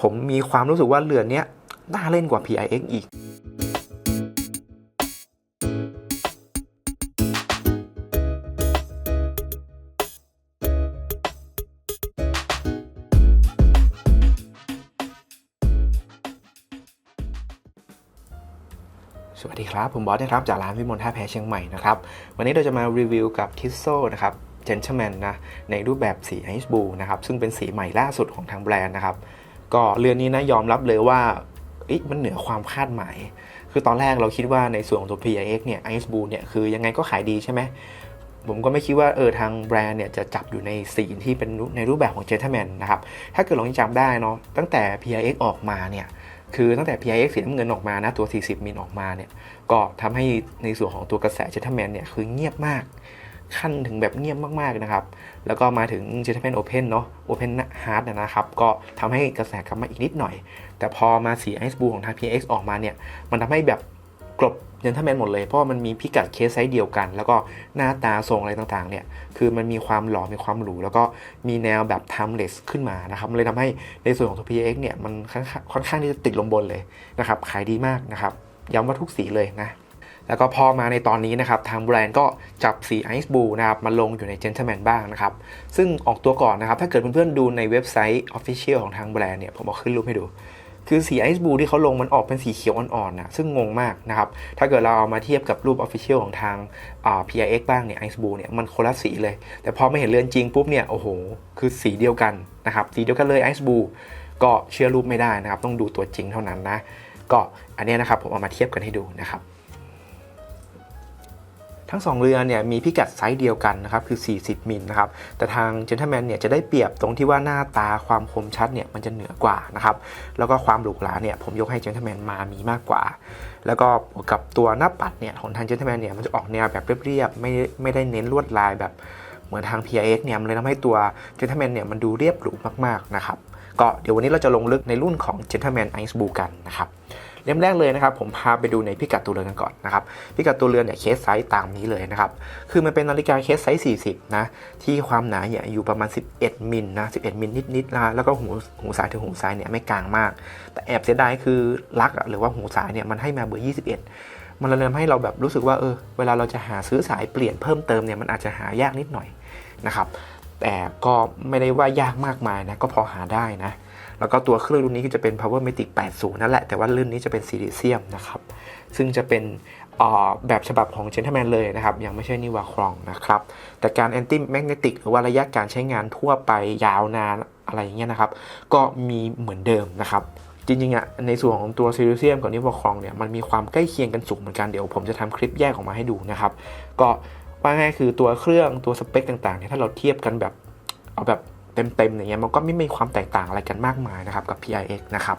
ผมมีความรู้สึกว่าเรือนเนี้ยน่าเล่นกว่า PIX อีกสวัสดีครับ ผมบอสนะครับ จากร้านวิมลท่าแพเชียงใหม่นะครับ วันนี้เราจะมารีวิวกับทิสโซนะครับ Gentleman นะ ในรูปแบบสี Ice Blue นะครับ ซึ่งเป็นสีใหม่ล่าสุดของทางแบรนด์นะครับ ก็เรือนนี้นะยอมรับเลยว่ามันเหนือความคาดหมาย คือตอนแรกเราคิดว่าในส่วนของตัว PIX เนี่ย Ice Blue เนี่ยคือยังไงก็ขายดีใช่ไหมผมก็ไม่คิดว่าเออทางแบรนด์เนี่ยจะจับอยู่ในสีที่เป็นในรูปแบบของ Gentleman นะครับ ถ้าเกิดลองจำได้เนาะตั้งแต่ PIX ออกมาเนี่ยคือตั้งแต่ PIX สีน้ำเงินออกมานะตัว 40 มิลออกมาเนี่ยก็ทำให้ในส่วนของตัวกระแส Gentleman เนี่ยคือเงียบมาก ขั้นถึงแบบเงียบมากๆนะครับ แล้วก็มาถึง Gentleman Open เนาะ Open Heart นะครับ ก็ทำให้กระแสกลับมาอีกนิดหน่อย แต่พอมาสี Ice Blue ของทาง PX ออกมาเนี่ย มันทำให้แบบกลบ Gentleman หมดเลย เพราะมันมีพิกัดเคสไซส์เดียวกัน แล้วก็หน้าตาทรงอะไรต่างๆเนี่ย คือมันมีความหล่อมีความหรู แล้วก็มีแนวแบบ timeless ขึ้นมานะครับเลยทำให้ในส่วนของตัว PX เนี่ยมันค่อนข้างค่อนข้างที่จะติดลมบนเลยนะครับ ขายดีมากนะครับ ย้ำว่าทุกสีเลยนะ แล้วก็พอมาในตอนนี้นะครับทางแบรนด์ก็จับสี Ice Blue นะครับมาลงอยู่ใน Gentleman บ้างนะครับ ซึ่งออกตัวก่อนนะครับ ถ้าเกิดเพื่อนๆดูในเว็บไซต์ Official ของทางแบรนด์เนี่ย ผมเอาขึ้นรูปให้ดู คือสี Ice Blue ที่เขาลงมันออกเป็นสีเขียวอ่อนๆนะซึ่งงงมากนะครับ ถ้าเกิดเราเอามาเทียบกับรูป Official ของทางา PIX บ้างเนี่ย Ice Blue เนี่ยมันคนละสีเลย แต่พอไม่เห็นเรือนจริงปุ๊บเนี่ยโอ้โหคือสีเดียวกันนะครับสีเดียวกันเลย Ice Blue ก็เชื่อรูปไม่ได้นะครับต้องดูตัวจริงเท่านั้นนะก็อันนี้นะครับผมเอามาเทียบกันให้ดูนะครับ ทั้ง 2 เรือเนี่ยมีพิกัดไซส์เดียวกันนะครับคือ 40 มิลนะครับแต่ทาง Gentleman เนี่ยจะได้เปรียบตรงที่ว่าหน้าตาความคมชัดเนี่ยมันจะเหนือกว่านะครับแล้วก็ความหรูหราเนี่ยผมยกให้ Gentleman มามีมากกว่า แล้วก็กับตัวหน้าปัดเนี่ยของทาง Gentleman เนี่ยมันจะออกแนวแบบเรียบๆไม่ไม่ได้เน้นลวดลายแบบเหมือนทาง PIX เนี่ยมันเลยทำให้ตัว Gentleman เนี่ยมันดูเรียบหรูมากๆนะครับก็เดี๋ยววันนี้เราจะลงลึกในรุ่นของ Gentleman Ice Blue กันนะครับ ล่มแรกเลยนะครับผมพาไปดูในพิกัดตัวเรือนกันก่อนนะครับพิกัดตัวเรือนเนี่ยเคสไซส์ตามนี้เลยนะครับคือมันเป็นนาฬิกาเคสไซส์ 40 นะที่ความหนาเนี่ยอยู่ประมาณ 11 มิลนะ 11 มิลนิดๆนะแล้วก็หูหูซ้ายถึงหูซ้ายเนี่ยไม่กลางมาก แต่แอบเสียดายคือลักหรือว่าหูซ้ายเนี่ยมันให้มาเบอร์ 21มันเลยทำให้เราแบบรู้สึกว่าเออเวลาเราจะหาซื้อสายเปลี่ยนเพิ่มเติมเนี่ยมันอาจจะหายากนิดหน่อยนะครับ แต่ก็ไม่ได้ว่ายากมากมายนะก็พอหาได้นะ แล้วก็ตัวเครื่องรุ่นนี้ก็จะเป็น Power Matic 80 นั่นแหละ แต่ว่ารุ่นนี้จะเป็นซีรีเซียมนะครับ ซึ่งจะเป็นแบบฉบับของ Gentleman เลยนะครับ ยังไม่ใช่นิวาครองนะครับ แต่การ Anti Magnetic หรือว่าระยะการใช้งานทั่วไปยาวนานอะไรอย่างเงี้ยนะครับ ก็มีเหมือนเดิมนะครับจริงๆอะในส่วนของตัวซีรีเซียมกับนิวาครองเนี่ยมันมีความใกล้เคียงกันสูงเหมือนกันเดี๋ยวผมจะทำคลิปแยกออกมาให้ดูนะครับ ก็ว่าง่ายคือตัวเครื่องตัวสเปคต่างๆเนี่ยถ้าเราเทียบกันแบบเอาแบบ เต็มๆอย่างเงี้ยมันก็ไม่มีความแตกต่างอะไรกันมากมายนะครับกับ PIX นะครับ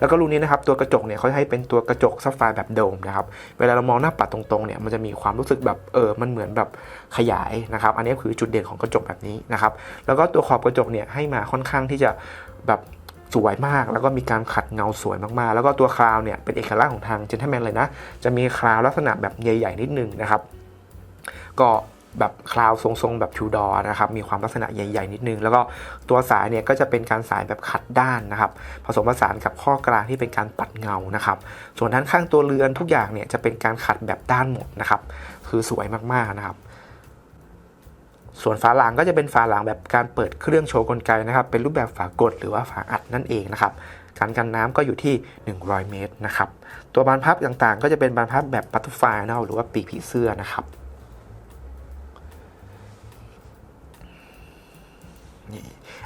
แล้วก็รุ่นนี้นะครับตัวกระจกเนี่ยเขาให้เป็นตัวกระจกซัฟไฟแบบโดมนะครับเวลาเรามองหน้าปัดตรงๆเนี่ยมันจะมีความรู้สึกแบบเออมันเหมือนแบบขยายนะครับ อันนี้คือจุดเด่นของกระจกแบบนี้นะครับแล้วก็ตัวขอบกระจกเนี่ยให้มาค่อนข้างที่จะแบบสวยมาก แล้วก็มีการขัดเงาสวยมากๆ แล้วก็ตัวคราวเนี่ยเป็นเอกลักษณ์ของทาง Gentleman เลยนะ จะมีคราวลักษณะแบบใหญ่ๆนิดนึงนะครับ ก็ แบบคลาวทรงๆ แบบทูดอร์นะครับ มีความลักษณะใหญ่ ๆ นิดนึง แล้วก็ตัวสายเนี่ยก็จะเป็นการสายแบบขัดด้านนะครับ ผสมผสานกับข้อกลางที่เป็นการปัดเงานะครับ ส่วนด้านข้างตัวเรือนทุกอย่างเนี่ยจะเป็นการขัดแบบด้านหมดนะครับ คือสวยมากๆนะครับ ส่วนฝาหลังก็จะเป็นฝาหลังแบบการเปิดเครื่องโชว์กลไกนะครับ เป็นรูปแบบฝากดหรือว่าฝาอัดนั่นเองนะครับการกันน้ำก็อยู่ที่ 100 เมตรนะครับ ตัวบานพับต่างๆ ก็จะเป็นบานพับแบบบัตเตอร์ฟลายนะหรือว่าปีกผีเสื้อนะครับ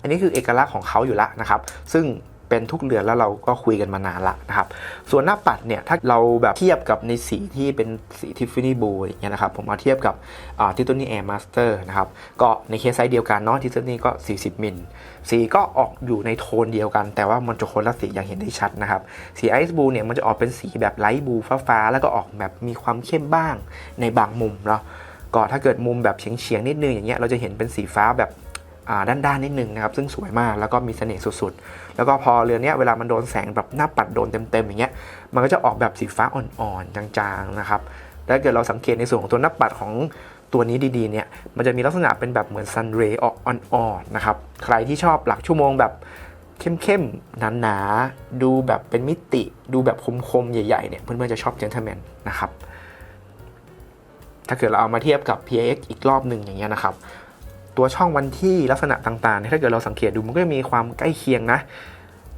อันนี้คือเอกลักษณ์ของเขาอยู่แล้วนะครับ ซึ่งเป็นทุกเรือนแล้วเราก็คุยกันมานานละนะครับ ส่วนหน้าปัดเนี่ยถ้าเราแบบเทียบกับในสีที่เป็นสีทิฟฟ a นี่บูอย่างเงี้ยนะครับ ผมมาเทียบกับทิต o นี่แอร์มาสเตอร์นะครับก็ในเคสไซส์เดียวกันเนาะทิต o นี่ก็ 40 มิลสีก็ออกอยู่ในโทนเดียวกัน แต่ว่ามันจะคนละสีอย่างเห็นได้ชัดนะครับ สีไอซ์บูเนี่ยมันจะออกเป็นสีแบบไลท์บูฟ้าๆแล้วก็ออกแบบมีความเข้มบ้างในบางมุมเนาะก็ถ้าเกิดมุมแบบเฉียงๆนิดนึงอย่างเงี้ยเราจะเห็นเป็นสีฟ้าแบบ ด้านด้านๆนิดนึงนะครับซึ่งสวยมากแล้วก็มีเสน่ห์สุดๆ แล้วก็พอเรือนเนี้ยเวลามันโดนแสงแบบหน้าปัดโดนเต็มๆอย่างเงี้ยมันก็จะออกแบบสีฟ้าอ่อนๆจางๆนะครับแล้วถ้าเกิดเราสังเกตในส่วนของตัวหน้าปัดของตัวนี้ดีๆเนี่ยมันจะมีลักษณะเป็นแบบเหมือนซันเรย์ออกอ่อนๆนะครับใครที่ชอบหลักชั่วโมงแบบเข้มๆหนาๆดูแบบเป็นมิติ ดูแบบคมๆใหญ่ๆเนี่ยเพื่อนๆจะชอบ Gentleman นนะครับถ้าเกิดเราเอามาเทียบกับ PX อีกรอบหนึ่งอย่างเงี้ยนะครับ ตัวช่องวันที่ลักษณะต่างๆ ถ้าเกิดเราสังเกตดูมันก็จะมีความใกล้เคียงนะ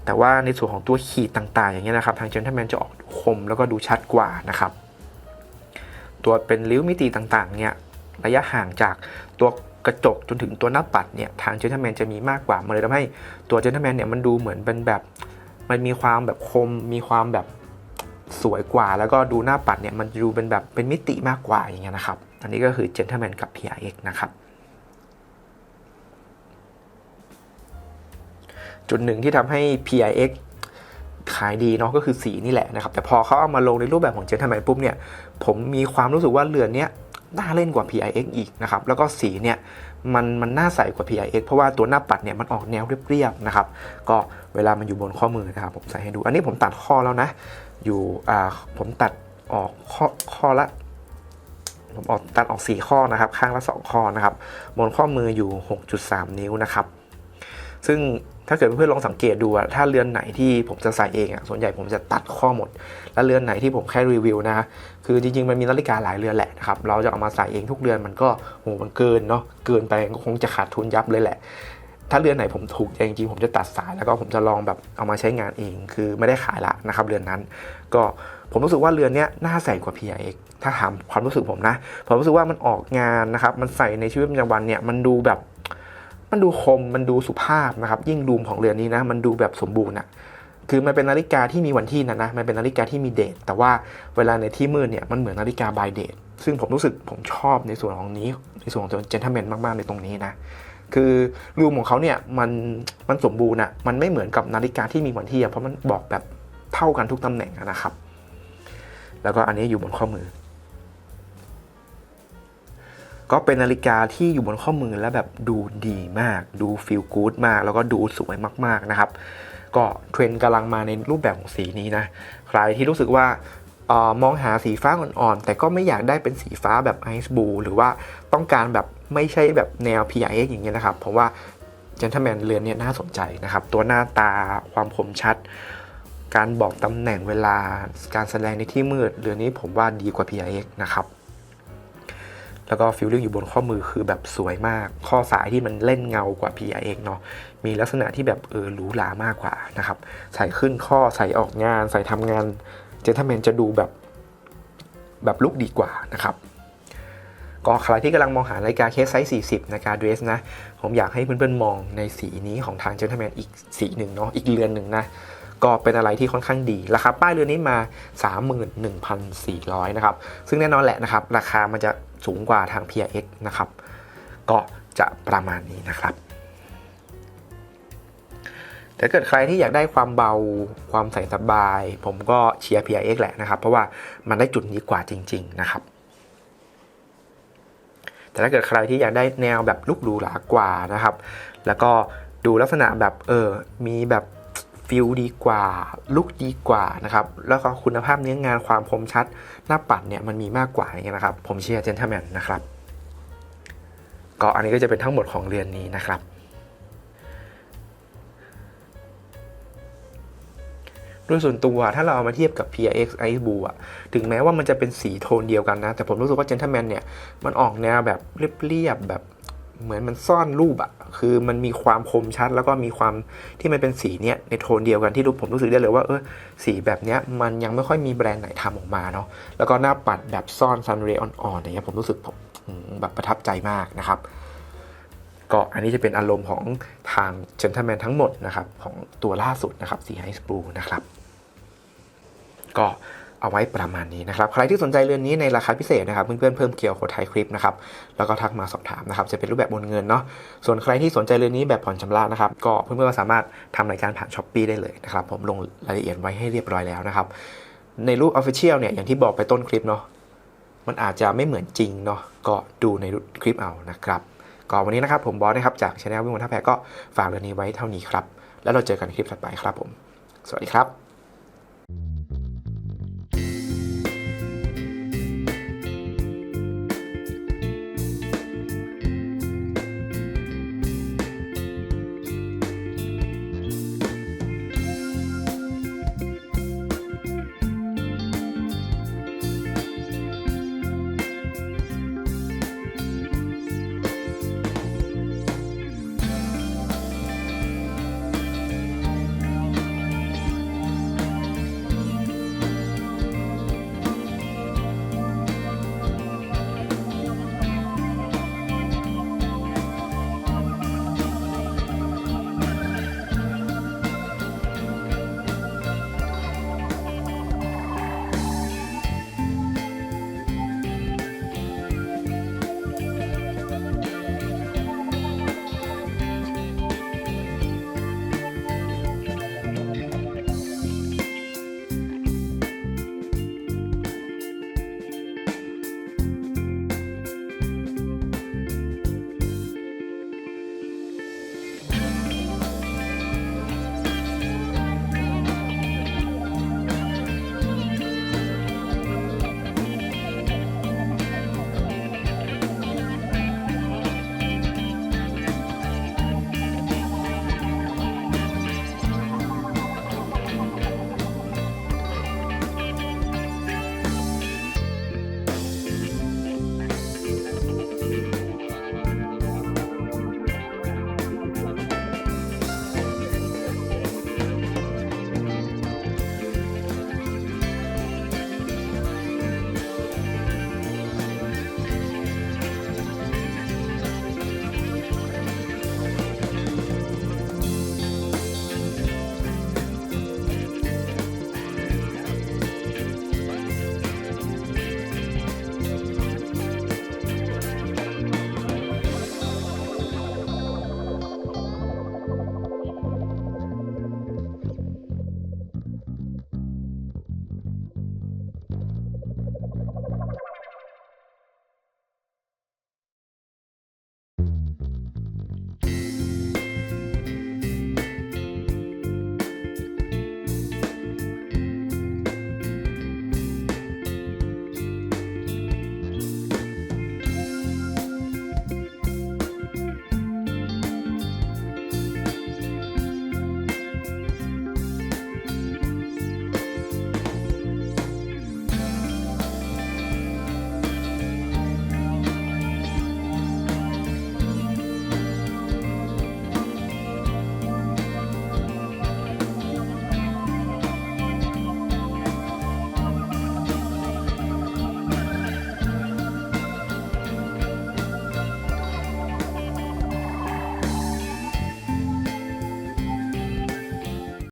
แต่ว่าในส่วนของตัวขีดต่างๆ อย่างเงี้ยนะครับ ทาง Gentleman จะออกคมแล้วก็ดูชัดกว่านะครับ ตัวเป็นริ้วมิติต่างๆ เนี่ยระยะห่างจากตัวกระจกจนถึงตัวหน้าปัดเนี่ยทาง Gentleman จะมีมากกว่า มันเลยทำให้ตัว Gentleman เนี่ยมันดูเหมือนเป็นแบบมันมีความแบบคม มีความแบบสวยกว่า แล้วก็ดูหน้าปัดเนี่ยมันดูเป็นแบบเป็นมิติมากกว่าอย่างเงี้ยนะครับ อันนี้ก็คือ Gentleman กับ PRX นะครับ จุดหนึ่งที่ทำให้ PIX ขายดีเนาะก็คือสีนี่แหละนะครับ แต่พอเขาเอามาลงในรูปแบบของ Gentleman ปุ๊บเนี่ย ผมมีความรู้สึกว่าเรือนเนี้ยน่าเล่นกว่า PIX อีกนะครับ แล้วก็สีเนี่ยมันมันน่าใสกว่า PIX เพราะว่าตัวหน้าปัดเนี่ยมันออกแนวเรียบๆนะครับ ก็เวลามันอยู่บนข้อมือนะครับ ผมใส่ให้ดู อันนี้ผมตัดข้อแล้วนะ อยู่อ่าผมตัดออกข้อข้อละ ผมออกตัดออก 4 ข้อนะครับ ข้างละ 2 ข้อนะครับ บนข้อมืออยู่ 6.3 นิ้วนะครับ ซึ่ง ถ้าเกิดเพื่อนลองสังเกตดูอะถ้าเรือนไหนที่ผมจะใส่เองอะส่วนใหญ่ผมจะตัดข้อหมด และเรือนไหนที่ผมแค่รีวิวนะคือจริงๆมันมีนาฬิกาหลายเรือนแหละนะครับเราจะเอามาใส่เองทุกเรือนมันก็โหมันเกินเนาะเกินไปก็คงจะขาดทุนยับเลยแหละ ถ้าเรือนไหนผมถูกจจริงๆผมจะตัดสายแล้วก็ผมจะลองแบบเอามาใช้งานเอง คือไม่ได้ขายละนะครับเรือนนั้น ก็ผมรู้สึกว่าเรือนเนี้ยน่าใส่กว่า PIX ถ้าถามความรู้สึกผมนะผมรู้สึกว่ามันออกงานนะครับมันใส่ในชีวิตประจำวันเนี่ยมันดูแบบ มันดูคมมันดูสุภาพนะครับยิ่งดูมของเรือนนี้นะมันดูแบบสมบูรณ์อะคือมันเป็นนาฬิกาที่มีวันที่นะนะมันเป็นนาฬิกาที่มีเดทแต่ว่าเวลาในที่มืดเนี่ยมันเหมือนนาฬิกาบายเดทซึ่งผมรู้สึกผมชอบในส่วนของนี้ ในส่วนของเจนท l e แมนมากๆในตรงนี้นะคือรูมของเขาเนี่ยมันมันสมบูรณ์อะมันไม่เหมือนกับนาฬิกาที่มีวันที่อะเพราะมันบอกแบบเท่ากันทุกตำแหน่งนะครับ แล้วก็อันนี้อยู่บนข้อมือ ก็เป็นนาฬิกาที่อยู่บนข้อมือแล้วแบบดูดีมาก ดูฟีลกู๊ดมาก แล้วก็ดูสวยมากๆนะครับ ก็เทรนกำลังมาในรูปแบบของสีนี้นะ ใครที่รู้สึกว่าออมองหาสีฟ้าอ่อนๆ แต่ก็ไม่อยากได้เป็นสีฟ้าแบบไอซ์บูหรือว่าต้องการแบบไม่ใช่แบบแนว PIX อย่างเงี้ยนะครับ เพราะว่า Gentleman เรือนเนี้ยน่าสนใจนะครับ ตัวหน้าตาความคมชัด การบอกตำแหน่งเวลาการแสดงในที่มืด เรือนนี้ผมว่าดีกว่า PIX นะครับ แล้วก็ฟิลลิ่งอยู่บนข้อมือคือแบบสวยมาก ข้อสายที่มันเล่นเงากว่า PRX เนาะมีลักษณะที่แบบเออหรูหรามากกว่านะครับใส่ขึ้นข้อใส่ออกงาน ใส่ทำงานเจนทแมนจะดูแบบแบบลุกดีกว่านะครับก็ใครที่กำลังมองหานาฬิกาเคสไซส์ 40 นาฬิกาเดรสนะ ผมอยากให้เพื่อนๆ มองในสีนี้ของทางเจนทแมนอีกสีหนึ่งเนาะอีกเรือนหนึ่งนะ ก็เป็นอะไรที่ค่อนข้างดี ราคาป้ายเรือนนี้มา 31,400 นะครับ ซึ่งแน่นอนแหละนะครับ ราคามันจะ สูงกว่าทาง PRX นะครับ ก็จะประมาณนี้นะครับแต่เกิดใครที่อยากได้ความเบาความใส่สบาย ผมก็เชียร์ PRX แหละนะครับ เพราะว่ามันได้จุดนี้กว่าจริง ๆ นะครับแต่ถ้าเกิดใครที่อยากได้แนวแบบลุกหรูหรากว่านะครับ แล้วก็ดูลักษณะแบบเออ มีแบบ ฟิลดีกว่าลุกดีกว่านะครับแล้วก็คุณภาพเนื้องานความคมชัด หน้าปัดเนี่ยมันมีมากกว่าอย่างเงี้ยนะครับ ผมเชียร์เจนท l e แมนนะครับก็อันนี้ก็จะเป็นทั้งหมดของเรือนนี้นะครับโดยส่วนตัวถ้าเราเอามาเทียบกับ PRX Ice Blue อะถึงแม้ว่ามันจะเป็นสีโทนเดียวกันนะ แต่ผมรู้สึกว่า Gentleman เนี่ย มันออกแนวแบบเรียบๆแบบ เหมือนมันซ่อนรูปอะคือมันมีความคมชัด แล้วก็มีความที่มันเป็นสีเนี้ยในโทนเดียวกันที่รู้ผมรู้สึกได้เลยว่าเออสีแบบเนี้ยมันยังไม่ค่อยมีแบรนด์ไหนทำออกมาเนาะแล้วก็หน้าปัดแบบซ่อนซันเรย์อ่อนๆอย่างเงี้ยผมรู้สึกผมแบบประทับใจมากนะครับ ก็อันนี้จะเป็นอารมณ์ของทาง Gentleman ทั้งหมดนะครับ ของตัวล่าสุดนะครับสี Ice Blue นะครับ ก็ เอาไว้ประมาณนี้นะครับ ใครที่สนใจเรือนนี้ในราคาพิเศษนะครับ เพื่อนๆเพิ่มเกียวโคไทยคลิปนะครับ แล้วก็ทักมาสอบถามนะครับ จะเป็นรูปแบบโอนเงินเนาะ ส่วนใครที่สนใจเรือนนี้แบบผ่อนชำระนะครับ ก็เพื่อนๆก็สามารถทำรายการผ่านช้อปปีได้เลยนะครับ ผมลงรายละเอียดไว้ให้เรียบร้อยแล้วนะครับ ในรูป Official เนี่ย อย่างที่บอกไปต้นคลิปเนาะ มันอาจจะไม่เหมือนจริงเนาะ ก็ดูในคลิปเอานะครับ ก็วันนี้นะครับผมบอสนะครับจากช anel วิ่งบนท่าแพก็ฝากเรื่องนี้ไว้เท่านี้ครับ แล้วเราเจอกันคลิปถัดไปครับผม สวัสดีครับ